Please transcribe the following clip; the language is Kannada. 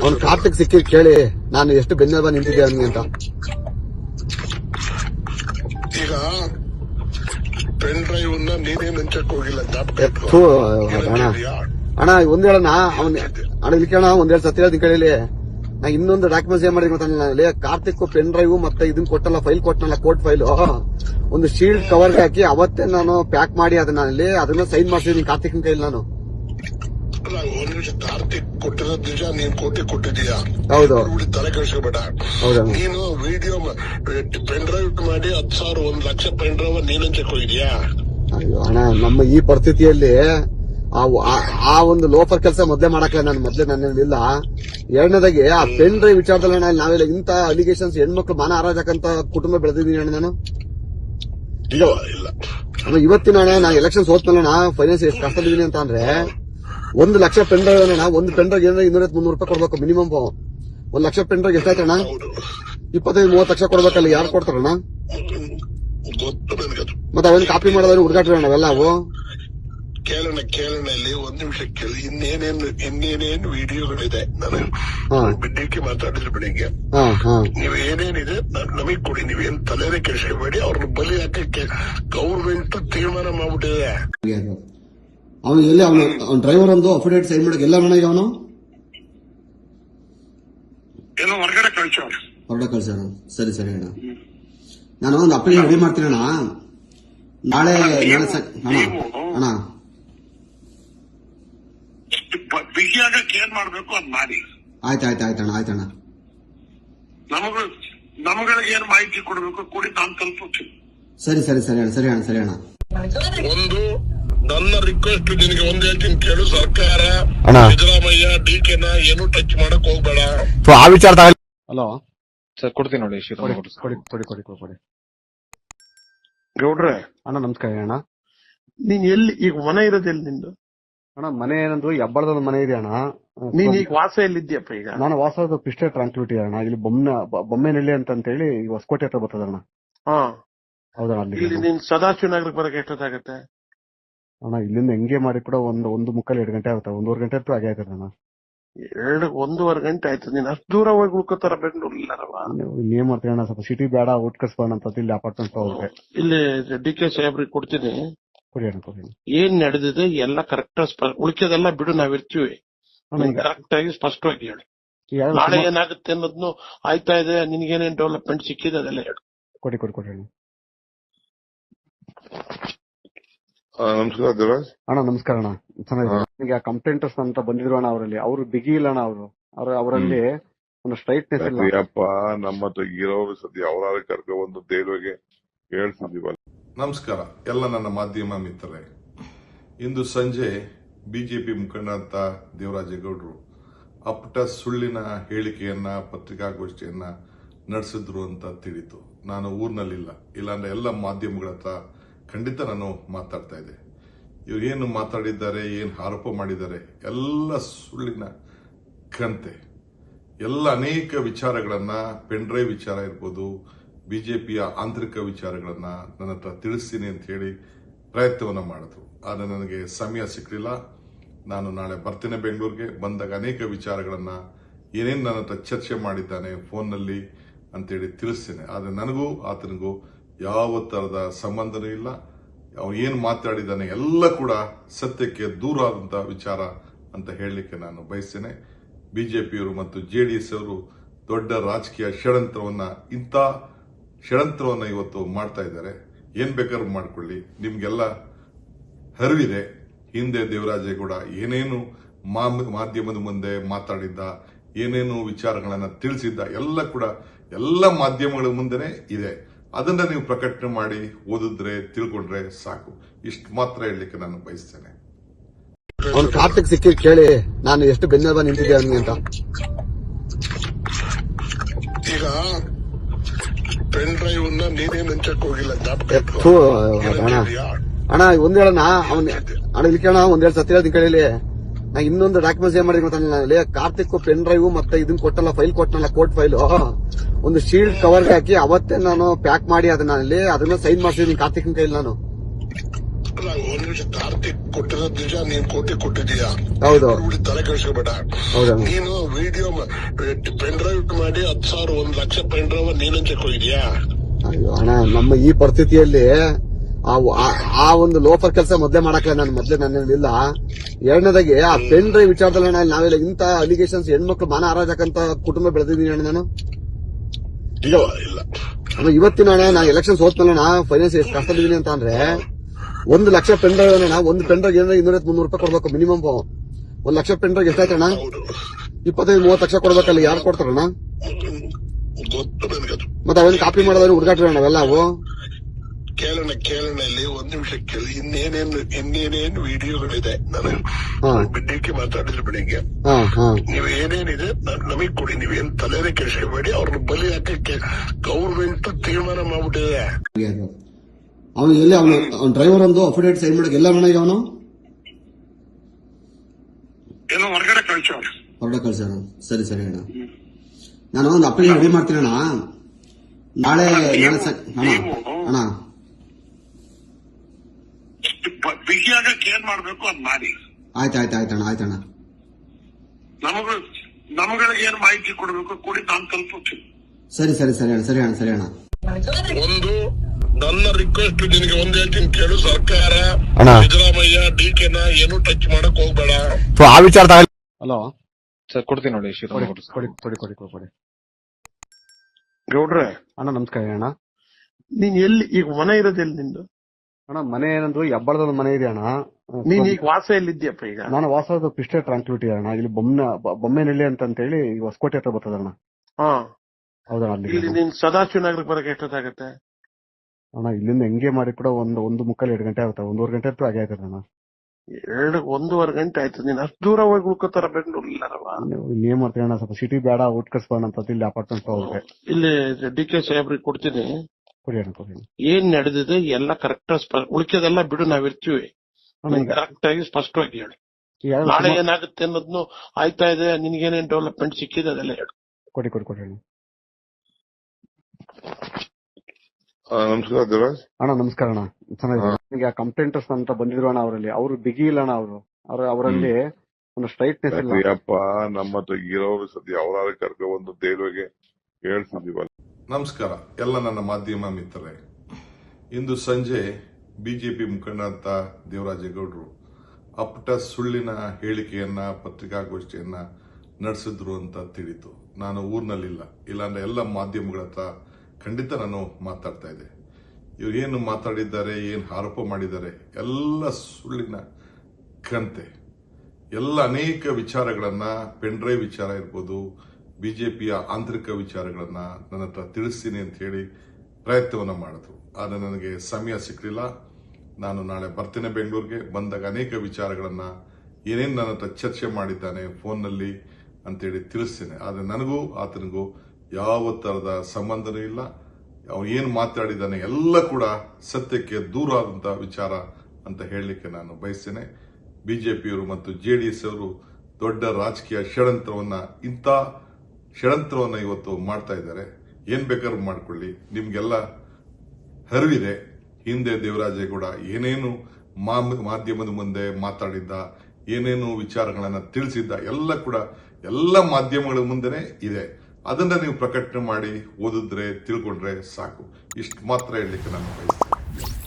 ಅವ್ನು ಕಾರ್ತಿಕ್ ಸಿಕ್ಕಿ ಕೇಳಿ ನಾನು ಎಷ್ಟು ಬೆನ್ನೆಲ್ಬ ನಿಂತಿದ್ದೆ ಅವ್ನಿಗೆ ಅಂತ. ಈಗ ಪೆನ್ ಡ್ರೈವ್ ನೀನೇ ಹೋಗಿಲ್ಲ ಜ್ಞಾಪಕ. ಥೂ, ಅಣ್ಣ. ಇದೀಯಾ? ಅಣ್ಣ ಒಂದ್ ಹೇಳಣ್ಣ ಅವ್ನ್ ಅಣ್ಣ ಇಲ್ಲಿ ಕೇಳಣ ಒಂದ್ ಎರಡು ಸತಿ ಹೇಳ್ತೀನಿ ಕೇಳಿ ನಾ ಇನ್ನೊಂದು ಡಾಕ್ಯುಮೆಂಟ್ಸ್ ಏನ್ ಮಾಡಿದ್ವಿ ಗೊತ್ತಾ ಇಲ್ಲಿ ಕಾರ್ತಿಕ್ ಪೆನ್ ಡ್ರೈವ್ ಮತ್ತೆ ಇದನ್ನ ಕೊಟ್ಟಲ್ಲ ಫೈಲ್ ಕೊಟ್ಟನಲ್ಲ ಕೋರ್ಟ್ ಫೈಲ್ ಒಂದು ಶೀಲ್ಡ್ ಕವರ್ಗೆ ಹಾಕಿ ಅವತ್ತೇ ನಾನು ಪ್ಯಾಕ್ ಮಾಡಿ ಅದನ್ನ ಇಲ್ಲಿ ಅದನ್ನ ಸೈನ್ ಮಾಡ್ಸಿದೀನಿ ಕಾರ್ತಿಕ್ ಕೈಲಿ ನಾನು. ನಿಮಿಷ ಕಾರ್ತಿಕ್ ಕೊಟ್ಟಿರೋ ನಿಜ ನೀನ್ ಕೋಟಿ ಕೊಟ್ಟಿದೀಯಾ ಹೌದು. ತಲೆ ಹೌದಾ. ಹೌದಣ್ಣ ನೀನು ವಿಡಿಯೋ ಪೆನ್ ಡ್ರೈವ್ ಮಾಡಿ ಹತ್ ಸಾವಿರ ಒಂದ್ ಲಕ್ಷ ಪೆನ್ ಡ್ರೈವ್ ನೀನ್ ಹಂಚಕ್ ಹೋಗಿದ್ಯಾ ಅಯ್ಯೋ ಅಣ್ಣ ನಮ್ಮ ಈ ಪರಿಸ್ಥಿತಿಯಲ್ಲಿ ಆ ಒಂದು ಲೋಫರ್ ಕೆಲಸ ಮೊದ್ಲೇ ಮಾಡಕ್ಕೆ ನಾನು ಮೊದ್ಲೇ ಇಲ್ಲ. ಎರಡನೇದಾಗಿ ಆ ಪೆನ್ ಡ್ರೈವ್ ವಿಚಾರದಲ್ಲಿ ಅಣ್ಣ ನಾವೆಲ್ಲ ಇಂತ ಅಲಿಗೇಷನ್ಸ್ ಹೆಣ್ಮಕ್ಳು ಮಾನ ಹಾರಾಜಕ್ಕಂತ ಕುಟುಂಬ ಬೆಳೆದಿದ್ದೀನಿ ಅಣ್ಣ ನಾನು. ಇವತ್ತಿನ ಅಣ್ಣ ನಾ ಎಲೆಕ್ಷನ್ ಸೋತ್ನಲ್ಲಣ್ಣ ಫೈನಾನ್ಸ್ ಎಷ್ಟು ಕಷ್ಟದಿದ್ದೀನಿ ಅಂತ ಅಂದ್ರೆ ಒಂದು ಲಕ್ಷ ಪೆನ್ ಡ್ರೈವ್ ಅಣ್ಣ ಒಂದು ಪೆನ್ ಡ್ರೈವ್ ಏನಂದ್ರೆ ಇನ್ನೂರ ಮುನ್ನೂರು ರೂಪಾಯಿ ಕೊಡ್ಬೇಕು ಮಿನಿಮಮ್ ಒಂದ್ ಲಕ್ಷ ಪೆನ್ ಡ್ರೈವ್ ಎಷ್ಟಾಯ್ತಣ್ಣ ಇಪ್ಪತ್ತೈದು ಮೂವತ್ತು ಲಕ್ಷ ಕೊಡ್ಬೇಕಲ್ಲ ಯಾರು ಕೊಡ್ತಾರಣ್ಣ? ಮತ್ತೆ ಅವನ್ ಕಾಪಿ ಮಾಡೋದ್ರೆ ಹುಡುಗಾಟ್ರಿ ಅಣ್ಣ ಅವೆಲ್ಲ ಅವು ಕೇಳೋಣ ಕೇಳೋಣ ಇಲ್ಲಿ. ಒಂದ್ ನಿಮಿಷ ಕೇಳಿ. ಇನ್ನೇನೇನು ಇನ್ನೇನೇನು ವಿಡಿಯೋಗಳಿದೆ? ನಾನು ಹಾ. ಬಿಡ್ಡಿಕ್ಕೆ ಮಾತಾಡಿದ್ರೆ ಬೆಳಿಗ್ಗೆ ನೀವು ಏನೇನಿದೆ ನಮಗ್ ಕೊಡಿ. ನೀವೇನ್ ತಲೆನೇ ಕೆಡಿಸ್ಕೋಬೇಡಿ. ಅವ್ರನ್ನ ಬಲಿ ಹಾಕಕ್ಕೆ ಗೌರ್ಮೆಂಟ್ ತೀರ್ಮಾನ ಮಾಡ್ಬಿಟ್ಟಿದೆ. ಅವನು ಎಲ್ಲಿ ಅವನು ಅವ್ನ ಡ್ರೈವರ್ ಒಂದು ಅಫಿಡೇಟ್ ಸೈನ್ ಮಾಡಕ್ಕೆ ಎಲ್ಲ ಅಣ್ಣ ಈಗ ಅವನು? ಏನೋ ಹೊರಗಡೆ ಕಳ್ಸೋರು ಹೊರಡ ಕಳ್ಸೋಣ ಸರಿ ಸರಿ ಅಣ್ಣ. ನಾನು ಒಂದು ಅಪ್ಲಿಕೇಶನ್ ರೆಡಿ ಮಾಡ್ತೀನಿ ಅಣ್ಣ. ನಾಳೆ ನಾಳೆ ಅಣ್ಣ ಅಣ್ಣ. ಬಿಗಿಯಾಗಕ್ಕೆ ಏನ್ ಮಾಡ್ಬೇಕು ಅದ್ ಮಾಡಿ. ಆಯ್ತು ಆಯ್ತು ಆಯ್ತು ಅಣ್ಣ ಆಯ್ತು ಅಣ್ಣ. ನಮಗ ನಮಗಳಿಗೆ ಏನ್ ಮಾಹಿತಿ ಕೊಡಬೇಕು ಕೂಡಿ ನಾನು ತಲುಪುತ್ತೀನಿ. ಸರಿ ಸರಿ ಸರಿ ಅಣ್ಣ ಸರಿ ಅಣ್ಣ ಸರಿ ಅಣ್ಣ. ಒಂದು ನನ್ನ ರಿಕ್ವೆಸ್ಟ್ ನಿನಗೆ ಒಂದ್ ಹೇಳ್ತೀನಿ ಕೇಳು ಸರ್ಕಾರ ಅಣ್ಣ. ಸಿದ್ದರಾಮಯ್ಯ ಡಿ ನ ಏನು ಟಚ್ ಮಾಡಕ್ ಹೋಗ್ಬೇಡ. ಆ ವಿಚಾರ ಹಲೋ. ಸರ್ ಕೊಡ್ತೀನಿ ನೋಡಿ ಕೊಡಿ ಕೊಡಿ ಕೊಡಿ ಕೊಡಿ ಕೊಡಿ ಕೊಡಿ. ಗೌಡ್ರೆ. ಅಣ್ಣ ನಮಸ್ಕಾರ ಅಣ್ಣ. ನೀನ್ ಎಲ್ಲಿ ಈಗ ಮನೆ ಇರೋದು ಎಲ್ಲಿ ನಿಂದು? ಅಣ್ಣ ಮನೆ ಏನಂದ್ರು ಹೆಬ್ಬಳದ ಮನೆ ಇದೆ ಅಣ್ಣ. ನೀನ್ ಈಗ ವಾಸ ಎಲ್ಲಿದ್ಯಪ್ಪ ಈಗ? ನಾನು ವಾಸದ ಪಿಸ್ಟೆ ಟ್ರಾನ್ಸ್ಪಿಟಿ ಅಣ್ಣ. ಇಲ್ಲಿ ಬೊಮ್ಮನ ಬೊಮ್ಮೆನಹಳ್ಳಿ ಅಂತ ಹೇಳಿ ಈಗ ಹೊಸಕೋಟೆ ಹತ್ರ ಬರ್ತದೆ ಅಣ್ಣ ಹಾ. ಹೌದಣ್ಣ ಅಲ್ಲಿ ಇಲ್ಲಿ ನೀನ್ ಸದಾಶಿವ ನಗರಕ್ಕೆ ಬರಕ್ ಎಷ್ಟೊತ್ತಾಗತ್ತೆ? ಅಣ್ಣ ಇಲ್ಲಿಂದ ಹೆಂಗೆ ಮಾಡಿ ಕೂಡ ಒಂದು ಒಂದು ಮುಕ್ಕಾಲ್ ಎರಡು ಗಂಟೆ ಆಗುತ್ತೆ. ಒಂದೂವರೆ ಗಂಟೆ ಅಂತೂ ಆಗೇ ಆಯ್ತದೆ ಅಣ್ಣ. ಎರಡು ಒಂದೂವರೆ ಗಂಟೆ ಆಯ್ತು. ನೀನ್ ಅಷ್ಟು ದೂರ ಹೋಗಿ ಉಳ್ಕೋತಾರ ಬೆಂಗಳೂರು ಇಲ್ಲಾರವ ನೀವು ಏನ್ ಮಾಡ್ತೀವಿ ಅಣ್ಣ? ಸ್ವಲ್ಪ ಸಿಟಿ ಬೇಡ ಊಟ ಕಟ್ಸ್ಬೋಣ ಅಂತ ಇಲ್ಲಿ ಅಪಾರ್ಟ್ಮೆಂಟ್ ಹೋಗ್ರೆ ಇಲ್ಲಿ ಡಿ ಕೆ ಸಾಹೇಬ್ರಿಗೆ ಕೊಡ್ತೀನಿ. ಕೊಡಿ ಅಣ್ಣ ಕೊಡಿ ಏನ್ ನಡೆದಿದೆ ಎಲ್ಲ ಕರೆಕ್ಟ್ ಉಳಿಕೆದೆಲ್ಲ ಬಿಡು ನಾವಿರ್ತೀವಿ ಅಣ್ಣ ಈಗ ಕರೆಕ್ಟ್ ಆಗಿ ಸ್ಪಷ್ಟವಾಗಿ ಹೇಳಿ. ಈಗ ನಾಳೆ ಸುಮಾರು- ಏನಾಗುತ್ತೆ ಅನ್ನೋದ್ನು ಆಯ್ತಾ ಇದೆ ನಿನ್ಗೇನೇನ್ ಡೆವಲಪ್ಮೆಂಟ್ ಸಿಕ್ಕಿದೆ ಅದೆಲ್ಲ ಹೇಳು. ಕೊಡಿ ಕೊಡಿ ಕೊಡಿ ಅಣ್ಣ. ನಮಸ್ಕಾರ ದೇವರಾಜ್. ಅಣ್ಣ ನಮಸ್ಕಾರ ಅಣ್ಣ. ಚೆನ್ನಾಗಿದೆ ಕಂಪ್ಲೇಂಟರ್ಸ್ ಅಂತ ಬಂದಿದ್ರು ಅಣ್ಣ ಅವರಲ್ಲಿ. ಅವರು ಬಿಗಿ ಇಲ್ಲ ಅಣ್ಣ ಅವರು. ಅವರಲ್ಲಿ ಒಂದು ಸ್ಟ್ರೈಟ್ನೆಸ್ ಇಲ್ಲ. ಅಯ್ಯಪ್ಪ ನಮ್ಮ ಹತ್ರ ಇರೋರು ಸದ್ಯ ಅವರಾದ್ರೆ ಕರ್ಕೊ ಒಂದು ದೇವರಿಗೆ ಹೇಳ್ತಿದೀವಲ್ಲ ನಮಸ್ಕಾರ. ಎಲ್ಲ ನನ್ನ ಮಾಧ್ಯಮ ಮಿತ್ರರೇ. ಇಂದು ಸಂಜೆ ಬಿಜೆಪಿ ಮುಖಂಡ ದೇವರಾಜ ದೇವರಾಜೇಗೌಡರು ಅಪ್ಪಟ ಸುಳ್ಳಿನ ಹೇಳಿಕೆಯನ್ನ ಪತ್ರಿಕಾಗೋಷ್ಠಿಯನ್ನ ನಡೆಸಿದ್ರು ಅಂತ ತಿಳಿತು. ನಾನು ಊರಿನಲ್ಲಿಲ್ಲ. ಇಲ್ಲಾಂದ್ರೆ ಎಲ್ಲ ಮಾಧ್ಯಮಗಳ ಹತ್ರ ಖಂಡಿತ ನಾನು ಮಾತಾಡ್ತಾ ಇದ್ದೆ. ಇವ್ರು ಏನು ಮಾತಾಡಿದ್ದಾರೆ, ಏನು ಆರೋಪ ಮಾಡಿದ್ದಾರೆ, ಎಲ್ಲ ಸುಳ್ಳಿನ ಕಂತೆ ಎಲ್ಲ ಅನೇಕ ವಿಚಾರಗಳನ್ನ ಪೆಂಡ್ರೈವ್ ವಿಚಾರ ಇರ್ಬೋದು, ಬಿಜೆಪಿಯ ಆಂತರಿಕ ವಿಚಾರಗಳನ್ನ ನನ್ನ ಹತ್ರ ತಿಳಿಸ್ತೀನಿ ಅಂತ ಹೇಳಿ ಪ್ರಯತ್ನವನ್ನ ಮಾಡಿದ್ರು. ಆದರೆ ನನಗೆ ಸಮಯ ಸಿಕ್ಕಲಿಲ್ಲ ನಾನು ನಾಳೆ ಬರ್ತೇನೆ ಬೆಂಗಳೂರಿಗೆ. ಬಂದಾಗ ಅನೇಕ ವಿಚಾರಗಳನ್ನ ಏನೇನು ನನ್ನ ಹತ್ರ ಚರ್ಚೆ ಮಾಡಿದ್ದಾನೆ, ಫೋನ್ನಲ್ಲಿ ಅಂತೇಳಿ ತಿಳಿಸ್ತೇನೆ. ಆದರೆ ನನಗೂ, ಆತನಿಗೂ ಯಾವ ತರದ ಸಂಬಂಧನೂ ಇಲ್ಲ. ಅವನು ಏನು ಮಾತಾಡಿದ್ದಾನೆ ಎಲ್ಲ ಕೂಡ ಸತ್ಯಕ್ಕೆ ದೂರ ಆದಂತಹ ವಿಚಾರ ಅಂತ ಹೇಳಲಿಕ್ಕೆ ನಾನು ಬಯಸ್ತೇನೆ. ಬಿಜೆಪಿಯವರು ಮತ್ತು ಜೆ ಡಿ ಎಸ್ ಅವರು ದೊಡ್ಡ ರಾಜಕೀಯ ಷಡ್ಯಂತ್ರವನ್ನ, ಇಂಥ ಷಡ್ಯಂತ್ರವನ್ನ ಇವತ್ತು ಮಾಡ್ತಾ ಇದ್ದಾರೆ. ಏನ್ ಬೇಕಾದ್ರೂ ಮಾಡ್ಕೊಳ್ಳಿ. ನಿಮ್ಗೆಲ್ಲ ಹರಿವಿದೆ ಹಿಂದೆ ದೇವರಾಜೇಗೌಡ ಏನೇನು ಮಾಧ್ಯಮದ ಮುಂದೆ ಮಾತಾಡಿದ್ದ, ಏನೇನು ವಿಚಾರಗಳನ್ನ ತಿಳಿಸಿದ್ದ ಎಲ್ಲ ಕೂಡ ಎಲ್ಲ ಮಾಧ್ಯಮಗಳ ಮುಂದೆನೆ ಇದೆ. ಅದನ್ನ ನೀವು ಪ್ರಕಟಣೆ ಮಾಡಿ ಓದಿದ್ರೆ ತಿಳ್ಕೊಂಡ್ರೆ ಸಾಕು. ಇಷ್ಟು ಮಾತ್ರ ಹೇಳಲಿಕ್ಕೆ ನಾನು ಬಯಸ್ತೇನೆ. ಅವ್ನು ಕಾರ್ತಿಕ್ ಸಿಕ್ಕಿ ಕೇಳಿ ನಾನು ಎಷ್ಟು ಬೆನ್ನೆಲ್ಬ ನಿಂತಿದ್ದೆ ಅವ್ನಿಗೆ ಅಂತ. ಈಗ ಪೆನ್ ಡ್ರೈವ್ನ ನೀನೇ ನಂಚಕ್ ಹೋಗಿಲ್ಲ ಜ್ಞಾಪಕ. ಥೂ, ಅಣ್ಣ? ಅಣ್ಣ ಒಂದ್ ಹೇಳಣ್ಣ ಅವ್ನ್ ಅಣ್ಣ ಇಲ್ಲಿ ಕೇಳಣ ಒಂದ್ ಎರಡು ಸತಿ ಹೇಳ್ತೀನಿ ಕೇಳಿ ನಾ ಇನ್ನೊಂದು ಡಾಕ್ಯುಮೆಂಟ್ ಏನ್ ಮಾಡಿದ್ವಿ ಗೊತ್ತಾ ಇಲ್ಲಿ ಕಾರ್ತಿಕ್ ಪೆನ್ ಡ್ರೈವ್ ಮತ್ತೆ ಇದನ್ನ ಕೊಟ್ಟಲ್ಲ ಫೈಲ್ ಕೊಟ್ಟನಲ್ಲ ಕೋರ್ಟ್ ಫೈಲ್ ಒಂದು ಶೀಲ್ಡ್ ಕವರ್ ಹಾಕಿ ಅವತ್ತೇ ನಾನು ಪ್ಯಾಕ್ ಮಾಡಿ ಅದನ್ನ ಅಲ್ಲಿ ಅದನ್ನ ಸೈನ್ ಮಾಡ್ಸಿದೀನಿ ಕಾರ್ತಿಕ್ ಕೈಲಿ ನಾನು. ಒಂದ್ ನಿಮಿಷ ಕಾರ್ತಿಕ್ ಕೊಟ್ಟಿರೋದ್ ನಿಜ ನೀನ್ ಕೋಟಿ ಕೊಟ್ಟಿದೀಯಾ ಹೌದು. ತಲೆ ಕೆಡಿಸ್ಕೋಬೇಡ ನೀನು ವಿಡಿಯೋ ಪೆನ್ ಡ್ರೈವ್ ಮಾಡಿ ಹತ್ತು ಸಾವಿರ ಒಂದ್ ಲಕ್ಷ ಪೆನ್ ಡ್ರೈವ್ ನೀನ್ ಹಂಚಕ್ ಹೋಗಿದ್ಯಾ ಅಯ್ಯೋ ಅಣ್ಣ ನಮ್ಮ ಈ ಪರಿಸ್ಥಿತಿಯಲ್ಲಿ ಆ ಒಂದು ಲೋಫರ್ ಕೆಲಸ ಮೊದಲೇ ಮಾಡಕ್ಕೆ ನಾನು ಮೊದಲೇ ನನ್ನಿಲ್ಲ ಎರಡನೇದಾಗಿ ಆ ಪೆನ್ ಡ್ರೈವ್ ವಿಚಾರದಲ್ಲಿ ಅಣ್ಣ ನಾವೆಲ್ಲ ಇಂತ ಅಲಿಗೇಷನ್ಸ್ ಹೆಣ್ಮಕ್ಳು ಮಾನ ಹಾರಾಜಕ್ಕಂತ ಕುಟುಂಬ ಬೆಳೆದಿದ್ದೀನಿ ಅಣ್ಣ ನಾನು. ಇವತ್ತಿನ ಅಣ್ಣ ನಾ ಎಲೆಕ್ಷನ್ ಸೋತ್ನಲ್ಲಣ್ಣ ಫೈನಾನ್ಸ್ ಎಷ್ಟು ಕಷ್ಟದಿದ್ದೀನಿ ಅಂತ ಅಂದ್ರೆ ಒಂದು ಲಕ್ಷ ಪೆನ್ ಡ್ರೈವ್ ಅಣ್ಣ ಒಂದು ಪೆನ್ ಡ್ರೈವ್ ಏನಾದ್ರೆ ಇನ್ನೂರ ಮುನ್ನೂರು ರೂಪಾಯಿ ಕೊಡ್ಬೇಕು ಮಿನಿಮಮ್. ಒಂದ್ ಲಕ್ಷ ಪೆನ್ ಡ್ರೈವ್ ಎಷ್ಟಾಯ್ತಣ್ಣ ಅಣ್ಣ ಇಪ್ಪತ್ತೈದು ಮೂವತ್ತು ಲಕ್ಷ ಕೊಡ್ಬೇಕಲ್ಲ ಯಾರು ಕೊಡ್ತಾರಣ್ಣ? ಮತ್ತೆ ಅವನ್ ಕಾಪಿ ಮಾಡೋದ್ರೆ ಅಣ್ಣ ಅವೆಲ್ಲ ಅವು? ಕೇಳೋಣ ಕೇಳೋಣ ಇಲ್ಲಿ ಒಂದ್ ನಿಮಿಷ ಕೇಳಿ. ಇನ್ನೇನೇನು ಇನ್ನೇನೇನು ವಿಡಿಯೋಗಳಿದೆ? ನಾನು ಹಾ. ಬಿಡ್ಡಿಕ್ಕೆ ಮಾತಾಡಿದ್ರು ಬೆಳಿಗ್ಗೆ ಹಾ ಹಾ. ನೀವು ಏನೇನಿದೆ ನ- ನಮಗ್ ಕೊಡಿ. ನೀವೇನ್ ತಲೆನೇ ಕೆಡಿಸ್ಕೋಬೇಡಿ ಅವ್ರನ್ನ ಬಲಿ ಹಾಕಕ್ಕೆ ಗೌರ್ಮೆಂಟ್ ತೀರ್ಮಾನ ಮಾಡ್ಬಿಟ್ಟಿದೆ. ಅವನು ಎಲ್ಲಿ ಅವನು ಅವ್ನ ಡ್ರೈವರ್ ಒಂದು ಅಫಿಡೇಟ್ ಸೈನ್ ಮಾಡಕ್ಕೆ ಎಲ್ಲ ಮನೆಗೆ ಅವನು? ಏನೋ ಹೊರಗಡೆ ಕಳ್ಸೋರು ಹೊರಡ ಕಳ್ಸೋಣ ಸರಿ ಸರಿ ಅಣ್ಣ. ನಾನು ಒಂದು ಅಪ್ಲಿಕೇಶನ್ ರೆಡಿ ಮಾಡ್ತೀನಿ ಅಣ್ಣ. ನಾಳೆ ನಾಳೆ ಸ- ಅಣ್ಣ. ಅಣ್ಣ. ಬಿಗಿಯಾಗಕ್ಕೆ ಏನ್ ಮಾಡ್ಬೇಕು ಅದ್ ಮಾಡಿ. ಆಯ್ತು ಆಯ್ತು ಆಯ್ತಣ್ಣ. ಅಣ್ಣ ಆಯ್ತು ಅಣ್ಣ ನಮಗ ನಮಗಳಿಗೆ ಏನ್ ಮಾಹಿತಿ ಕೊಡಬೇಕು ಕೂಡಿ ನಾನು ತಲುಪುತ್ತೀನಿ. ಸರಿ ಸರಿ ಸರಿ ಅಣ್ಣ ಸರಿ ಅಣ್ಣ ಸರಿ ಅಣ್ಣ. ಒಂದು ನನ್ನ ರಿಕ್ವೆಸ್ಟ್ ನಿನಗೆ ಒಂದ್ ಹೇಳ್ತೀನಿ ಕೇಳು ಸರ್ಕಾರ ಅಣ್ಣ. ಸಿದ್ದರಾಮಯ್ಯ ಡಿ ಕೆನ ಏನು ಟಚ್ ಮಾಡಕ್ ಹೋಗ್ಬೇಡ. ಆ ವಿಚಾರ ಹಲೋ? ಸರ್ ಕೊಡ್ತೀನಿ ನೋಡಿ ಶಿವರಾಮ್ ಕೊಡಿ ಕೊಡಿ ಕೊಡಿ ಕೊಡಿ ಕೊಡಿ. ಗೌಡ್ರೆ. ಅಣ್ಣ ನಮಸ್ಕಾರ ಅಣ್ಣ. ನೀನ್ ಎಲ್ಲಿ ಈಗ ಮನೆ ಇರೋದು ಎಲ್ಲಿ ನಿಂದು? ಅಣ್ಣ ಮನೆ ಏನಂದ್ರು ಹೆಬ್ಬಳದ ಮನೆ ಇದೆ ಅಣ್ಣ? ನೀನ್ ಈಗ ವಾಸ ಎಲ್ಲಿದ್ಯಪ್ಪ ಈಗ. ನಾನು ವಾಸ ಪಿಸ್ಟೆ ಟ್ರಾಂಕ್ಲಿಟಿ ಅಣ್ಣ. ಇಲ್ಲಿ ಬೊಮ್ಮನ ಬೊಮ್ಮೆನಹಳ್ಳಿ ಅಂತ ಹೇಳಿ ಹೊಸಕೋಟೆ ಹತ್ರ ಬರ್ತದ ಅಣ್ಣ. ಹಾ. ಹೌದಣ್ಣ ಅಲ್ಲಿ ನೀನ್ ಸದಾಶಿವ ನಗರಕ್ಕೆ ಬರಕ್ ಎಷ್ಟೊತ್ತಾಗತ್ತೆ? ಅಣ್ಣ ಇಲ್ಲಿಂದ ಹೆಂಗೆ ಮಾಡಿ ಕೂಡ ಒಂದು ಒಂದು ಮುಕ್ಕಲ್ ಎರಡು ಗಂಟೆ ಆಗುತ್ತೆ. ಒಂದೂವರೆ ಗಂಟೆ ಅಂತೂ ಆಗೇ ಆಯ್ತದೆ ಅಣ್ಣ. ಎರಡು ಒಂದೂವರೆ ಗಂಟೆ ಆಯ್ತು. ನೀನ್ ಅಷ್ಟು ದೂರ ಹೋಗಿ ಉಳ್ಕೋತಾರ ಬೆಂಗಳೂರಿಲ್ಲರವ ನೀವು ಇನ್ನೇನ್ ಮಾಡ್ತೀವಿ ಅಣ್ಣ? ಸ್ವಲ್ಪ ಸಿಟಿ ಬೇಡ ಔಟ್ ಕಟ್ಸ್ಬೋಣ ಅಂತ ಇಲ್ಲಿ ಅಪಾರ್ಟ್ಮೆಂಟ್ ಇಲ್ಲಿ ಡಿ ಕೆ ಸಾಹೇಬ್ರಿಗೆ ಕೊಡ್ತೀನಿ. ಏನ್ ನಡೆದಿದೆ ಎಲ್ಲ ಕರೆಕ್ಟ್ ಉಳಿಕೆದೆಲ್ಲ ಬಿಡು ನಾವಿರ್ತೀವಿ ಕರೆಕ್ಟ್ ಆಗಿ ಸ್ಪಷ್ಟವಾಗಿ ಹೇಳಿ. ನಾಳೆ ಏನಾಗುತ್ತೆ ಅನ್ನೋದನ್ನು ಆಯ್ತಾ ಇದೆ ನಿನ್ಗೇನೇನ್ ಡೆವಲಪ್ಮೆಂಟ್ ಸಿಕ್ಕಿದೆ ಅದೆಲ್ಲ ಹೇಳು. ಕೊಡಿ ಕೊಡಿ ಕೊಡಿ ಅಣ್ಣ. ನಮಸ್ಕಾರ ಅಣ್ಣ ನಮಸ್ಕಾರ ಅಣ್ಣ. ಚೆನ್ನಾಗಿದೆ ಕಂಪ್ಲೇಂಟರ್ಸ್ ಅಂತ ಬಂದಿದ್ರು ಅಣ್ಣ ಅವರಲ್ಲಿ. ಅವರು ಬಿಗಿ ಇಲ್ಲ ಅಣ್ಣ ಅವರು. ಅವ್ರ ಅವರಲ್ಲಿ ಒಂದು ಸ್ಟ್ರೈಟ್ನೆಸ್ ಇಲ್ಲ. ಅಪ್ಪ ನಮ್ಮ ಹತ್ರ ಇರೋರು ಸದ್ಯ ಅವರ ಕರ್ಕೊಂಡು ಒಂದು ದೇವ್ರಿಗೆ ಹೇಳ್ತಿದೀವಲ್ಲ ನಮಸ್ಕಾರ. ಎಲ್ಲ ನನ್ನ ಮಾಧ್ಯಮ ಮಿತ್ರರೇ. ಇಂದು ಸಂಜೆ ಬಿಜೆಪಿ ಮುಖಂಡರಂತ ದೇವರಾಜೇಗೌಡರು ಅಪ್ಪಟ ಸುಳ್ಳಿನ ಹೇಳಿಕೆಯನ್ನ, ಪತ್ರಿಕಾಗೋಷ್ಠಿಯನ್ನ ನಡೆಸಿದ್ರು ಅಂತ ತಿಳಿತು. ನಾನು ಊರಿನಲ್ಲಿಲ್ಲ. ಇಲ್ಲಾಂದ್ರೆ ಎಲ್ಲ ಮಾಧ್ಯಮಗಳ ಹತ್ರ ಖಂಡಿತ ನಾನು ಮಾತಾಡ್ತಾ ಇದ್ದೆ. ಇವ್ರು ಏನು ಮಾತಾಡಿದ್ದಾರೆ, ಏನು ಆರೋಪ ಮಾಡಿದ್ದಾರೆ, ಎಲ್ಲ ಸುಳ್ಳಿನ ಕಂತೆ ಎಲ್ಲ ಅನೇಕ ವಿಚಾರಗಳನ್ನ ಪೆಂಡ್ರೈವ್ ವಿಚಾರ ಇರ್ಬೋದು ಬಿಜೆಪಿಯ ಆಂತರಿಕ ವಿಚಾರಗಳನ್ನ ನನ್ನ ಹತ್ರ ತಿಳಿಸ್ತೀನಿ ಅಂತ ಹೇಳಿ ಪ್ರಯತ್ನವನ್ನ ಮಾಡಿದ್ರು. ಆದರೆ ನನಗೆ ಸಮಯ ಸಿಕ್ಕಲಿಲ್ಲ ನಾನು ನಾಳೆ ಬರ್ತೇನೆ ಬೆಂಗಳೂರಿಗೆ. ಬಂದಾಗ ಅನೇಕ ವಿಚಾರಗಳನ್ನ ಏನೇನು ನನ್ನ ಹತ್ರ ಚರ್ಚೆ ಮಾಡಿದ್ದಾನೆ ಫೋನ್ನಲ್ಲಿ ಅಂತೇಳಿ ತಿಳಿಸ್ತೇನೆ. ಆದರೆ ನನಗೂ ಆತನಿಗೂ ಯಾವ ತರದ ಸಂಬಂಧನೂ ಇಲ್ಲ. ಅವನು ಏನು ಮಾತಾಡಿದ್ದಾನೆ ಎಲ್ಲ ಕೂಡ ಸತ್ಯಕ್ಕೆ ದೂರ ಆದಂತಹ ವಿಚಾರ ಅಂತ ಹೇಳಲಿಕ್ಕೆ ನಾನು ಬಯಸ್ತೇನೆ. ಬಿಜೆಪಿಯವರು ಮತ್ತು ಜೆಡಿಎಸ್ ಅವರು ದೊಡ್ಡ ರಾಜಕೀಯ ಷಡ್ಯಂತ್ರವನ್ನ ಇಂಥ ಷಡ್ಯಂತ್ರವನ್ನ ಇವತ್ತು ಮಾಡ್ತಾ ಇದ್ದಾರೆ. ಏನ್ ಬೇಕಾದ್ರೂ ಮಾಡ್ಕೊಳ್ಳಿ. ನಿಮ್ಗೆಲ್ಲ ಹರಿವಿದೆ ಹಿಂದೆ ದೇವರಾಜೇಗೌಡ ಏನೇನು ಮಾಧ್ಯಮದ ಮುಂದೆ ಮಾತಾಡಿದ್ದ, ಏನೇನು ವಿಚಾರಗಳನ್ನ ತಿಳಿಸಿದ್ದ, ಎಲ್ಲ ಕೂಡ ಎಲ್ಲ ಮಾಧ್ಯಮಗಳ ಮುಂದೆನೆ ಇದೆ. ಅದನ್ನ ನೀವು ಪ್ರಕಟಣೆ ಮಾಡಿ ಓದಿದ್ರೆ, ತಿಳ್ಕೊಂಡ್ರೆ ಸಾಕು. ಇಷ್ಟು ಮಾತ್ರ ಹೇಳಲಿಕ್ಕೆ ನಾನು ಬಯಸ್ತೇನೆ.